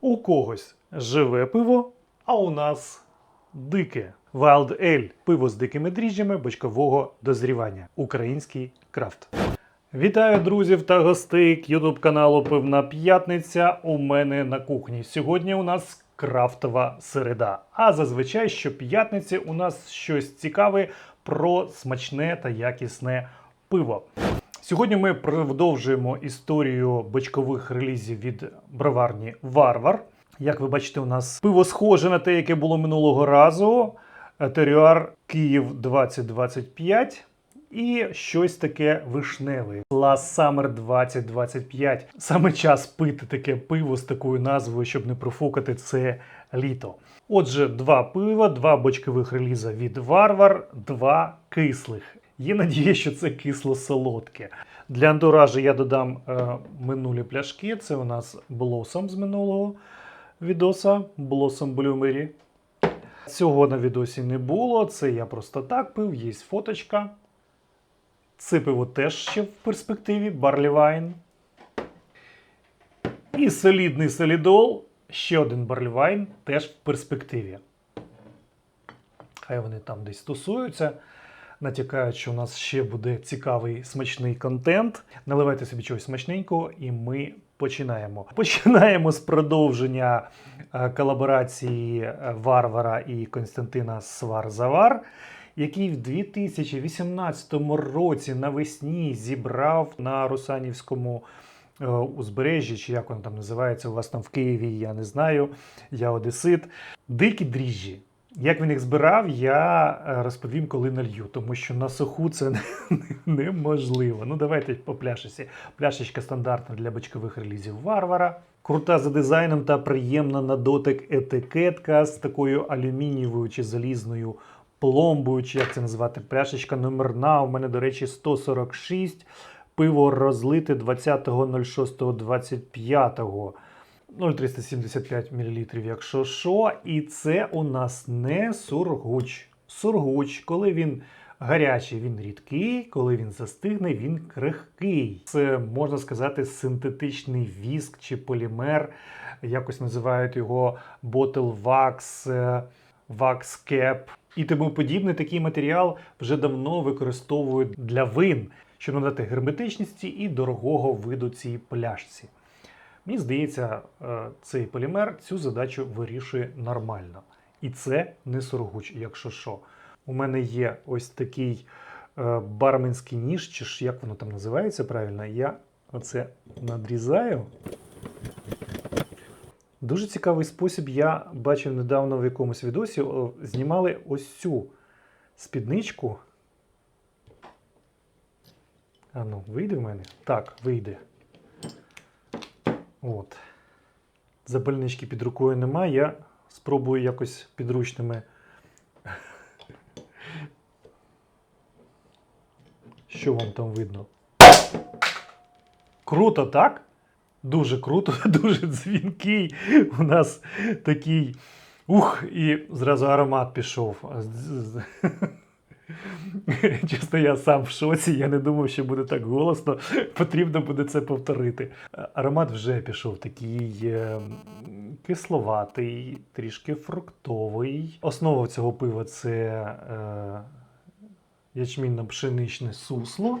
У когось живе пиво, а у нас дике. Wild Ale – пиво з дикими дріжджами бочкового дозрівання. Український крафт. Вітаю друзів та гостей Ютуб каналу Пивна П'ятниця. У мене на кухні. Сьогодні у нас крафтова середа. А зазвичай щоп'ятниці у нас щось цікаве про смачне та якісне пиво. Сьогодні ми продовжуємо історію бочкових релізів від броварні Варвар. Як ви бачите, у нас пиво схоже на те, яке було минулого разу. Терюар Київ 2025 і щось таке вишневе. Last Summer 2025. Саме час пити таке пиво з такою назвою, щоб не профукати це літо. Отже, два пива, два бочкових реліза від Варвар, два кислих. Є надія, що це кисло-солодке. Для антуражу я додам е, минулі пляшки. Це у нас Blossom з минулого відоса, Blossom Bloomery. Цього на відосі не було. Це я просто так пив, є фоточка. Це пиво теж ще в перспективі, Wine. І солідний солідол, ще один Wine, теж в перспективі. Хай вони там десь тусуються. Натякають, що у нас ще буде цікавий смачний контент. Наливайте собі чогось смачненького, і ми починаємо. Починаємо з продовження е, колаборації е, Варвара і Константина Свар-Завар, який в 2018 році навесні зібрав на Русанівському е, узбережжі, чи як воно там називається, у вас там в Києві, я не знаю. Я одесит. Дикі дріжджі. Як він їх збирав, я е, розповім, коли налью, тому що на суху це неможливо. Ну, давайте по пляшечці. Пляшечка стандартна для бочкових релізів Варвара. Крута за дизайном та приємна на дотик етикетка з такою алюмінієвою чи залізною пломбою, чи як це називати, пляшечка номерна. У мене, до речі, 146. Пиво розлите 20.06.25. 0,375 мл, якщо що. І це у нас не сургуч. Сургуч, коли він гарячий, він рідкий, коли він застигне, він крихкий. Це можна сказати синтетичний віск чи полімер. Якось називають його Wax Cap і тому подібне. Такий матеріал вже давно використовують для вин, щоб надати герметичності і дорогого виду цій пляшці. Мені здається, е, цей полімер цю задачу вирішує нормально. І це не сургуч, якщо що. У мене є ось такий е, барменський ніж, чи ж як воно там називається правильно, я оце надрізаю. Дуже цікавий спосіб. Я бачив недавно в якомусь відосі, знімали ось цю спідничку. А ну, вийде в мене? Так, вийде. От. Запальнички під рукою немає. Я спробую якось підручними. Що вам там видно? Круто, так? Дуже круто, дуже дзвінкий. У нас такий. Ух, і зразу аромат пішов. Чесно, я сам в шоці, я не думав, що буде так голосно. Потрібно буде це повторити. Аромат вже пішов такий е, кисловатий, трішки фруктовий. Основа цього пива це е, ячмінно-пшеничне сусло.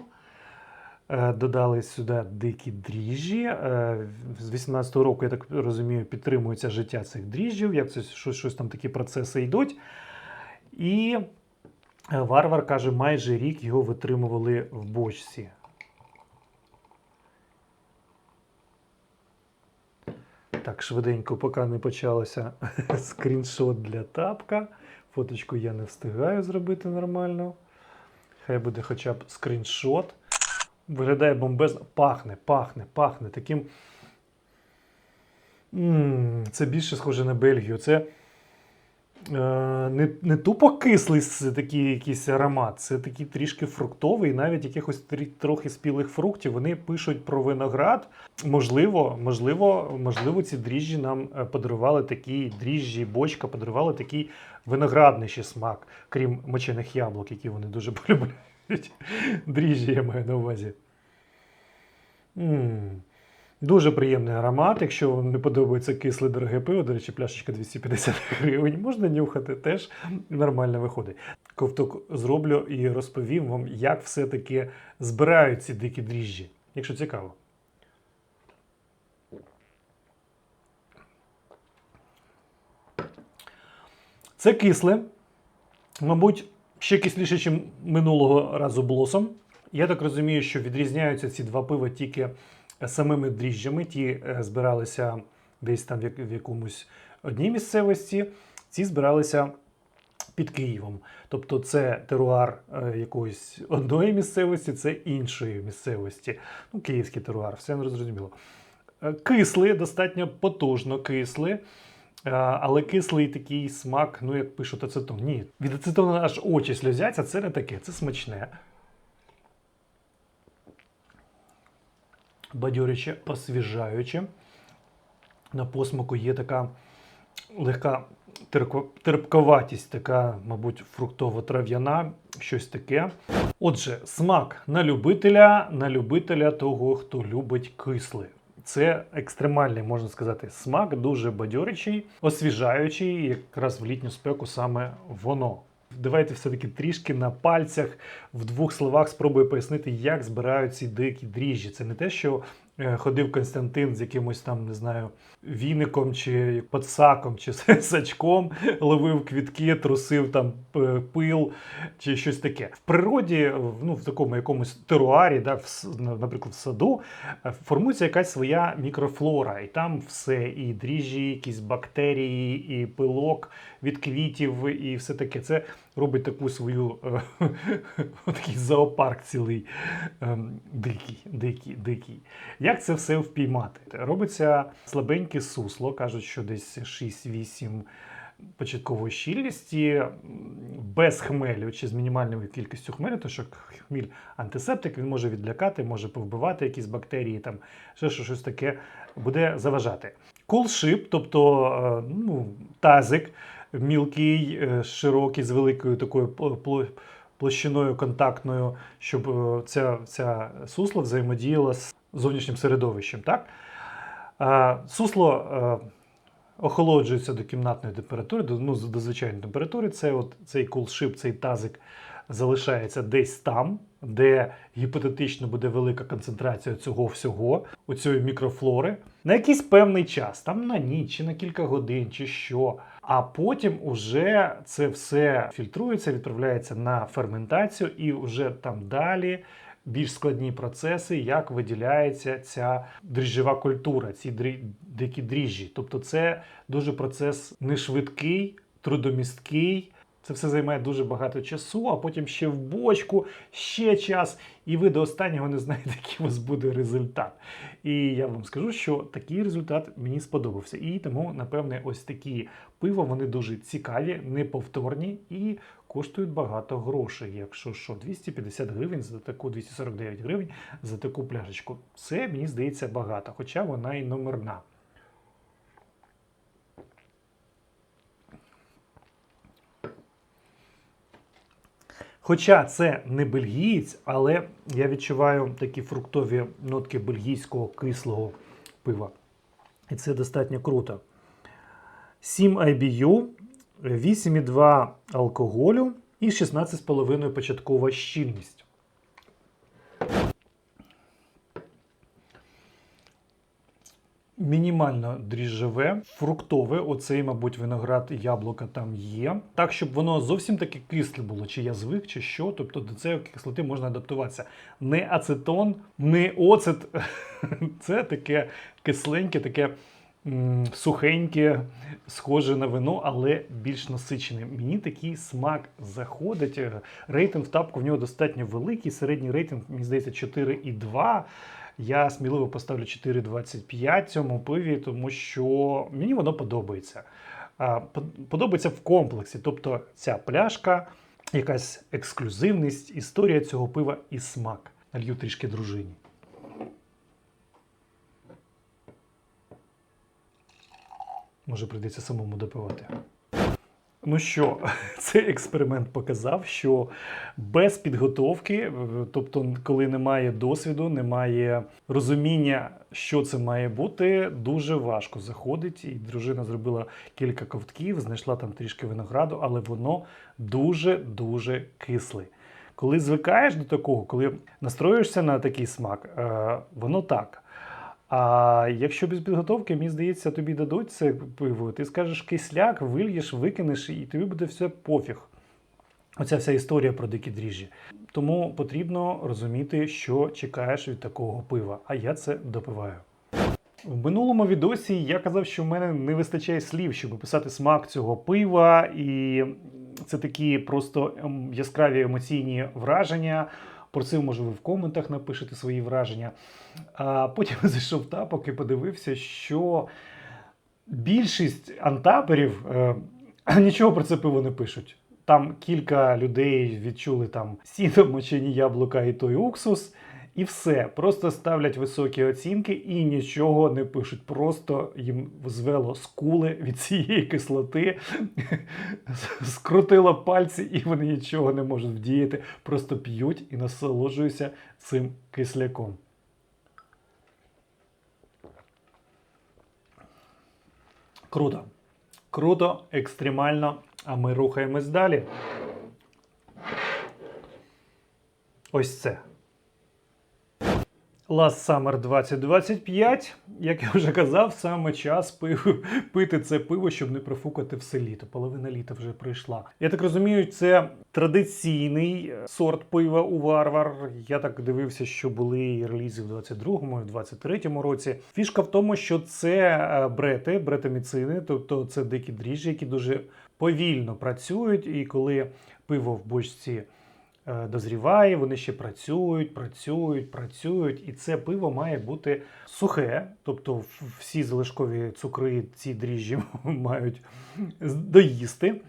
Е, Додали сюди дикі дріжджі. Е, З 18-го року, я так розумію, підтримується життя цих дріжджів, як це щось, щось там такі процеси йдуть. І Варвар каже, майже рік його витримували в бочці. Так, швиденько, поки не почалося скріншот для тапка. Фоточку я не встигаю зробити нормально. Хай буде хоча б скріншот. Виглядає бомбезно. Пахне, пахне, пахне. Таким. м це більше схоже на Бельгію. Це не, не тупо кислий такий якийсь аромат, це такий трішки фруктовий, навіть якихось трохи спілих фруктів. Вони пишуть про виноград. Можливо, можливо, можливо, ці дріжджі нам е, подарували такі дріжджі, бочка подарували такий виноградний смак, крім мочених яблук, які вони дуже полюбляють. Дріжджі я маю на увазі. м Дуже приємний аромат. Якщо вам не подобається кисле дороге пиво, до речі, пляшечка 250 гривень, можна нюхати, теж нормально виходить. Ковток зроблю і розповім вам, як все-таки збирають ці дикі дріжджі, якщо цікаво. Це кисле, мабуть, ще кисліше, ніж минулого разу блосом. Я так розумію, що відрізняються ці два пива тільки самими дріжджами. Ті е, збиралися десь там в якомусь одній місцевості, ці збиралися під Києвом. Тобто це теруар е, якоїсь одної місцевості, це іншої місцевості. Ну, київський теруар, все не зрозуміло. Е, Кисли, достатньо потужно кисли. Але кислий такий смак, ну як пишуть ацетон. Ні, від ацетону аж очі сльозяться, це не таке, це смачне. Бадьоряче, освіжаюче. На посмаку є така легка терпковатість, така, мабуть, фруктово-трав'яна, щось таке. Отже, смак на любителя, на любителя того, хто любить кисле. Це екстремальний, можна сказати, смак, дуже бадьоричий, освіжаючий, якраз в літню спеку саме воно. Давайте все-таки трішки на пальцях в двох словах спробую пояснити, як збирають ці дикі дріжджі. Це не те, що ходив Константин з якимось там, не знаю, віником чи подсаком, чи сачком, ловив квітки, трусив там пил чи щось таке. В природі, ну, в такому якомусь теруарі, да, в, наприклад, в саду, е, формується якась своя мікрофлора, і там все, і дріжджі, якісь бактерії, і пилок від квітів, і все таке. Це робить таку свою е, такий зоопарк цілий ем, дикий, дикий, дикий. Як це все впіймати? Робиться слабеньке сусло, кажуть, що десь 6-8 початкової щільності, без хмелю чи з мінімальною кількістю хмелю, тому що хміль антисептик, він може відлякати, може повбивати якісь бактерії, там ще що- щось таке буде заважати. Кулшип, тобто е, ну, тазик мілкий, е, широкий, з великою такою пл- пл- площиною контактною, щоб е, ця, ця сусло взаємодіяла з зовнішнім середовищем. Так? Сусло е, охолоджується до кімнатної температури, до, ну, до звичайної температури. Це от, цей кулшип, цей тазик залишається десь там, де гіпотетично буде велика концентрація цього всього, у цієї мікрофлори, на якийсь певний час, там на ніч, чи на кілька годин, чи що. А потім уже це все фільтрується, відправляється на ферментацію, і вже там далі більш складні процеси, як виділяється ця дріжджова культура, ці дрі- дикі дріжджі. Тобто, це дуже процес не швидкий, трудомісткий. Це все займає дуже багато часу, а потім ще в бочку, ще час, і ви до останнього не знаєте, який у вас буде результат. І я вам скажу, що такий результат мені сподобався. І тому, напевне, ось такі пиво вони дуже цікаві, неповторні і коштують багато грошей. Якщо що, 250 гривень за таку 249 гривень за таку пляшечку. Це мені здається багато, хоча вона і номерна. Хоча це не бельгієць, але я відчуваю такі фруктові нотки бельгійського кислого пива. І це достатньо круто. 7 IBU, 8,2 алкоголю і 16,5 початкова щільність. Мінімально дріжджове, фруктове, оцей, мабуть, виноград яблука там є. Так, щоб воно зовсім таке кисле було, чи я звик, чи що. Тобто до цієї кислоти можна адаптуватися. Не ацетон, не оцет. Це таке кисленьке, таке сухеньке, схоже на вино, але більш насичене. Мені такий смак заходить. Рейтинг в тапку в нього достатньо великий. Середній рейтинг, мені здається, 4,2. Я сміливо поставлю 4,25 цьому пиві, тому що мені воно подобається. Подобається в комплексі. Тобто ця пляшка, якась ексклюзивність, історія цього пива і смак. Налью трішки дружині. Може, прийдеться самому допивати. Ну що, цей експеримент показав, що без підготовки, е, тобто, коли немає досвіду, немає розуміння, що це має бути, дуже важко заходить. І дружина зробила кілька ковтків, знайшла там трішки винограду, але воно дуже-дуже кисле. Коли звикаєш до такого, коли настроюєшся на такий смак, е, воно так. А якщо без підготовки, мені здається, тобі дадуть це пиво, ти скажеш кисляк, вильєш, викинеш, і тобі буде все пофіг. Оця вся історія про дикі дріжджі. Тому потрібно розуміти, що чекаєш від такого пива. А я це допиваю. В минулому відосі я казав, що в мене не вистачає слів, щоб описати смак цього пива, і це такі просто ем, яскраві емоційні враження. Про це, може, ви в коментах напишете свої враження. А потім зайшов тапок і подивився, що більшість антаперів е, нічого про це пиво не пишуть. Там кілька людей відчули там сіно, мочені яблука і той уксус, і все. Просто ставлять високі оцінки і нічого не пишуть. Просто їм звело скули від цієї кислоти, скрутило пальці, і вони нічого не можуть вдіяти. Просто п'ють і насолоджуються цим кисляком. Круто. Круто, екстремально. А ми рухаємось далі. Ось це. Last Summer 2025. Як я вже казав, саме час пив, пити це пиво, щоб не профукати все літо. Половина літа вже пройшла. Я так розумію, це традиційний е, сорт пива у Варвар. Я так дивився, що були релізи в 22-му, і в 23-му році. Фішка в тому, що це е, брети, бретоміцини, тобто це дикі дріжджі, які дуже повільно працюють, і коли пиво в бочці дозріває, вони ще працюють, працюють, працюють, і це пиво має бути сухе, тобто всі залишкові цукри ці дріжджі мають доїсти.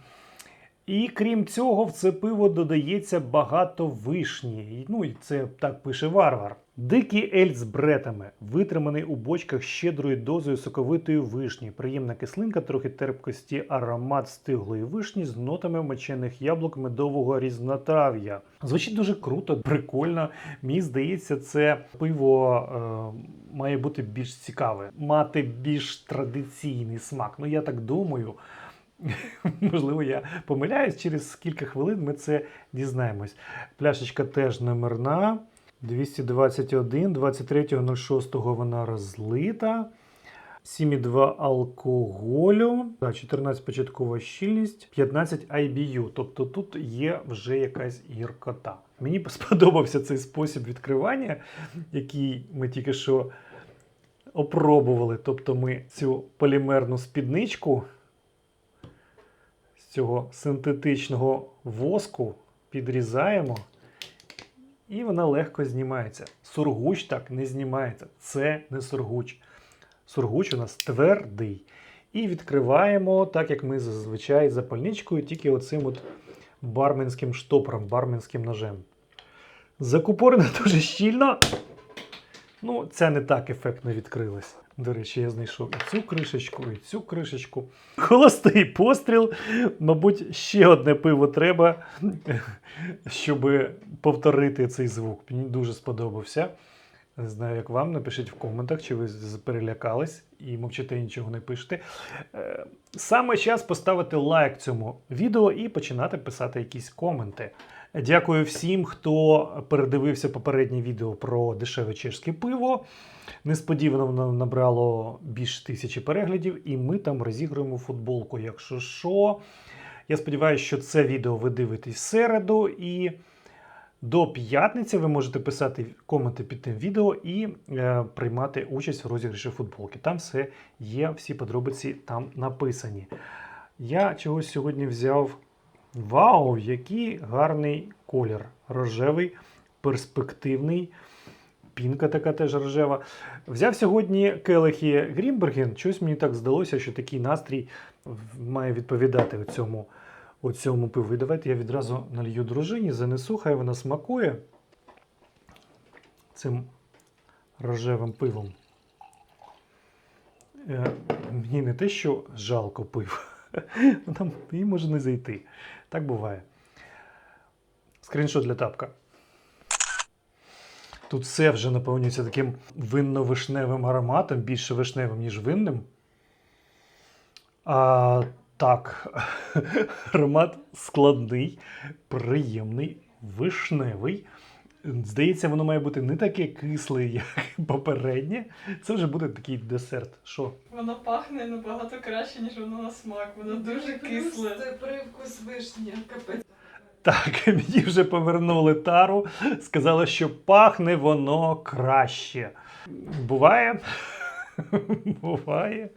І крім цього, в це пиво додається багато вишні. Ну і це так пише варвар. Дикий ель з бретами, витриманий у бочках щедрою дозою соковитої вишні, приємна кислинка, трохи терпкості, аромат стиглої вишні з нотами мочених яблук медового різнотрав'я. Звучить дуже круто, прикольно. Мені здається, це пиво е, має бути більш цікаве, мати більш традиційний смак. Ну я так думаю. Можливо, я помиляюсь, через кілька хвилин ми це дізнаємось. Пляшечка теж номерна. 221, 23.06 вона розлита. 7,2 алкоголю, 14 початкова щільність, 15 IBU. Тобто тут є вже якась гіркота. Мені сподобався цей спосіб відкривання, який ми тільки що опробували. Тобто ми цю полімерну спідничку з цього синтетичного воску підрізаємо, і вона легко знімається. Сургуч так не знімається. Це не сургуч. Сургуч у нас твердий. І відкриваємо, так як ми зазвичай запальничкою, тільки оцим от барменським штопором, барменським ножем. Закупорена дуже щільно. Ну, ця не так ефектно відкрилась. До речі, я знайшов і цю кришечку, і цю кришечку. Холостий постріл. Мабуть, ще одне пиво треба, щоб повторити цей звук. Мені дуже сподобався. Не знаю, як вам. Напишіть в коментах, чи ви перелякались і мовчите нічого не пишете. Е, Саме час поставити лайк цьому відео і починати писати якісь коменти. Дякую всім, хто передивився попереднє відео про дешеве чешське пиво. Несподівано воно набрало більше тисячі переглядів, і ми там розігруємо футболку. Якщо що, я сподіваюся, що це відео ви дивитесь середу. І до п'ятниці ви можете писати коменти під тим відео і е, приймати участь в розіграші футболки. Там все є, всі подробиці там написані. Я чогось сьогодні взяв. Вау, який гарний колір! Рожевий, перспективний. Пінка така теж рожева. Взяв сьогодні келихи Грімберген. Щось мені так здалося, що такий настрій має відповідати цьому, цьому пиву. І давайте я відразу налью дружині, занесу, хай вона смакує цим рожевим пивом. Е, Мені не те, що жалко пив. Вона їй може не зайти. Так буває. Скріншот для тапка. Тут все вже наповнюється таким винно-вишневим ароматом, більше вишневим, ніж винним. А, так, аромат складний, приємний, вишневий. Здається, воно має бути не таке кисле, як попереднє. Це вже буде такий десерт. Що? Воно пахне набагато краще, ніж воно на смак. Воно дуже кисле. Це привкус вишні, капець. Так, мені вже повернули тару, сказали, що пахне воно краще. Буває? Буває.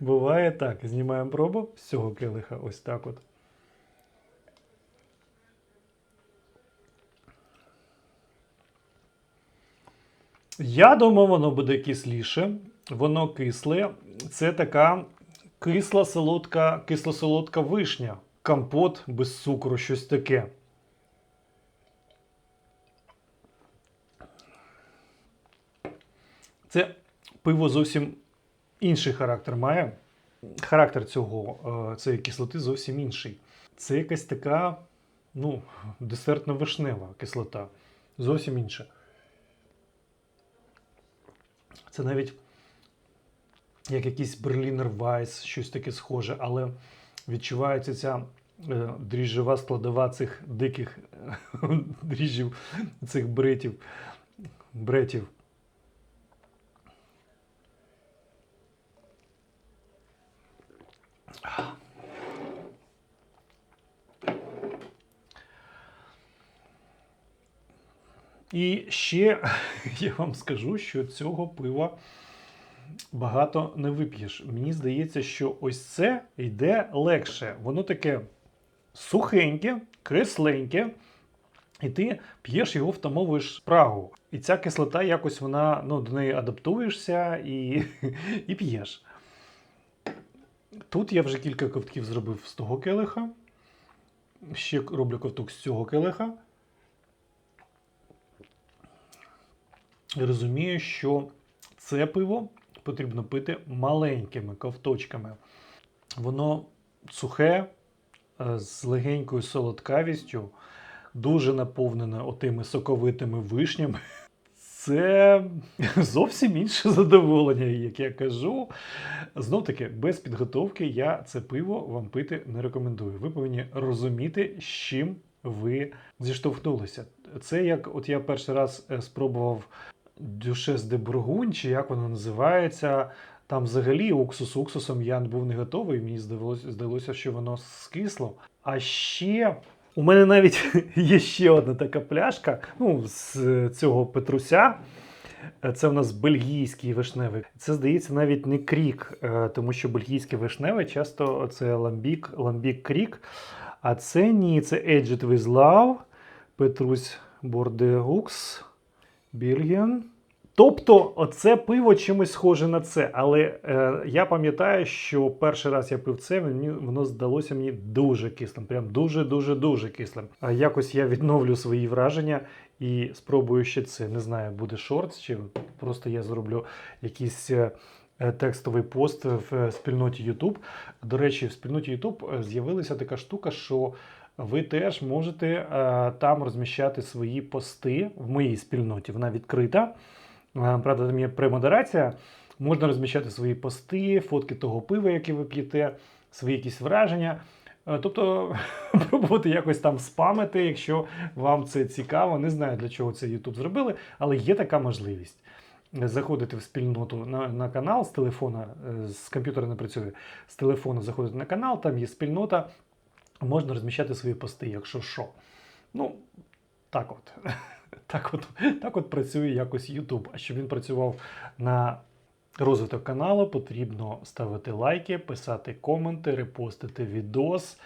Буває так. Знімаємо пробу з цього келиха. Ось так от. Я думав, воно буде кисліше. Воно кисле. Це така кисла солодка, кисло-солодка вишня. Компот без цукру, щось таке. Це пиво зовсім інший характер має. Характер цього, е, цієї кислоти зовсім інший. Це якась така, ну, десертно-вишнева кислота. Зовсім інша. Це навіть як якийсь Берлінер Вайс, щось таке схоже, але відчувається ця е, дріжджова складова цих диких дріжджів, цих бретів. бретів. І ще я вам скажу, що цього пива багато не вип'єш. Мені здається, що ось це йде легше. Воно таке сухеньке, кисленьке, і ти п'єш його, втамовуєш прагу. І ця кислота якось вона ну, до неї адаптуєшся і, і п'єш. Тут я вже кілька ковтків зробив з того келиха. Ще роблю ковток з цього келиха. Розумію, що це пиво потрібно пити маленькими ковточками. Воно сухе, е, з легенькою солодкавістю, дуже наповнене отими соковитими вишнями. Це зовсім інше задоволення, як я кажу. Знов таки, без підготовки я це пиво вам пити не рекомендую. Ви повинні розуміти, з чим ви зіштовхнулися. Це як от я перший раз е, спробував Дюшес де Бургунь, чи як воно називається. Там взагалі уксус уксусом я був не готовий, мені здалося, здалося, що воно скисло. А ще у мене навіть є ще одна така пляшка ну, з цього Петруся. Це в нас бельгійський вишневий. Це здається навіть не крік, е, тому що бельгійське вишневе часто це ламбік, ламбік крік. А це ні, це Aged with Love, Петрусь Бордеукс, Бельгіан. Тобто, оце пиво чимось схоже на це. Але е, я пам'ятаю, що перший раз я пив це, мені воно здалося мені дуже кислим. Прям дуже-дуже дуже кислим. А якось я відновлю свої враження і спробую ще це. Не знаю, буде шорт, чи просто я зроблю якийсь. е, е, Текстовий пост в е, спільноті YouTube. До речі, в спільноті YouTube з'явилася така штука, що ви теж можете е, там розміщати свої пости в моїй спільноті. Вона відкрита. Е, Правда, там є премодерація. Можна розміщати свої пости, фотки того пива, яке ви п'єте, свої якісь враження. Е, Тобто пробувати якось там спамити, якщо вам це цікаво. Не знаю, для чого це YouTube зробили, але є така можливість. Заходити в спільноту на, на канал з телефона, е, з комп'ютера не працює, з телефону заходити на канал, там є спільнота, можна розміщати свої пости, якщо що. Ну, так от. Так от, так от працює якось YouTube. А щоб він працював на розвиток каналу, потрібно ставити лайки, писати коменти, репостити відос.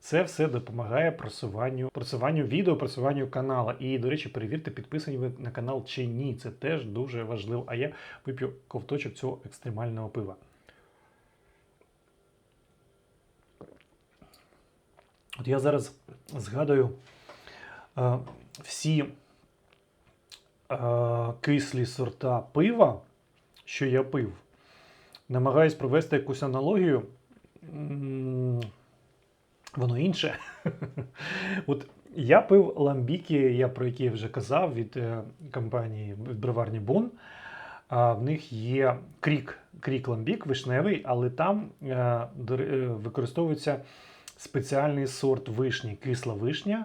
Це все допомагає просуванню, просуванню відео, просуванню каналу. І, до речі, перевірте, підписані ви на канал чи ні. Це теж дуже важливо. А я вип'ю ковточок цього екстремального пива. От я зараз згадую е, всі е, кислі сорта пива, що я пив. Намагаюсь провести якусь аналогію. Воно інше. От я пив ламбіки, я про які я вже казав від е, компанії від броварні Бон. А в них є крік, крік ламбік вишневий, але там е, е, використовується спеціальний сорт вишні, кисла вишня.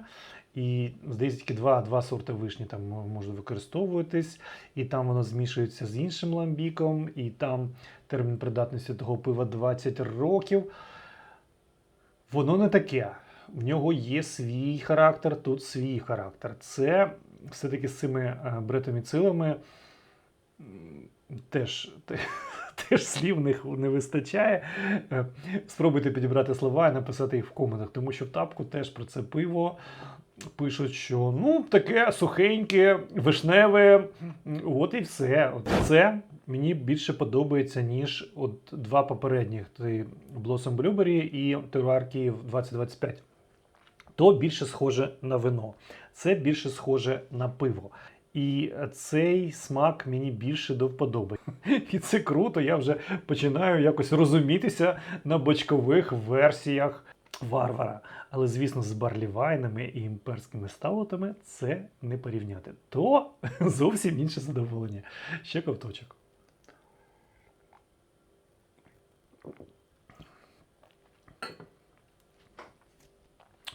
І здається, тільки два, два сорти вишні там мо- можуть використовуватись, і там воно змішується з іншим ламбіком, і там термін придатності того пива 20 років. Воно не таке. В нього є свій характер, тут свій характер. Це все-таки з цими е, бретоміцилами теж, те- теж слів не, не вистачає. Е, Спробуйте підібрати слова і написати їх в коментах, тому що в тапку теж про це пиво пишуть, що ну таке сухеньке, вишневе, от і все. От це мені більше подобається, ніж от два попередніх: Blossom Blueberry і Terroir Київ 2025. То більше схоже на вино, це більше схоже на пиво. І цей смак мені більше до вподоби. І це круто. Я вже починаю якось розумітися на бочкових версіях варвара. Але, звісно, з барлівайнами і імперськими стаутами це не порівняти. То зовсім інше задоволення. Ще ковточок.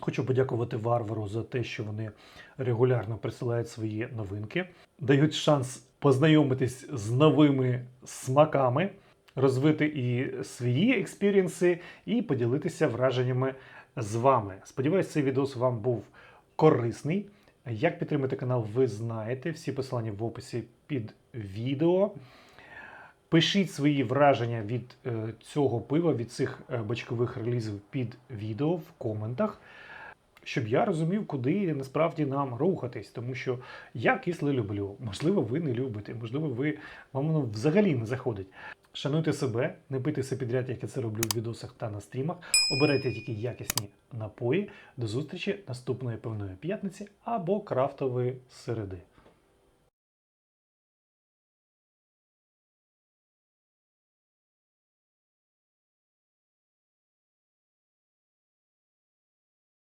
Хочу подякувати Варвару за те, що вони регулярно присилають свої новинки, дають шанс познайомитись з новими смаками, розвити і свої експірієнси, і поділитися враженнями з вами. Сподіваюсь, цей відео вам був корисний. Як підтримати канал, ви знаєте. Всі посилання в описі під відео. Пишіть свої враження від е, цього пива, від цих е, бочкових релізів під відео в коментах, щоб я розумів, куди насправді нам рухатись. Тому що я кисле люблю. Можливо, ви не любите, можливо, ви вам воно взагалі не заходить. Шануйте себе, не пийте все підряд, як я це роблю в відосах та на стрімах. Обирайте тільки якісні напої. До зустрічі наступної певної п'ятниці або крафтової середи.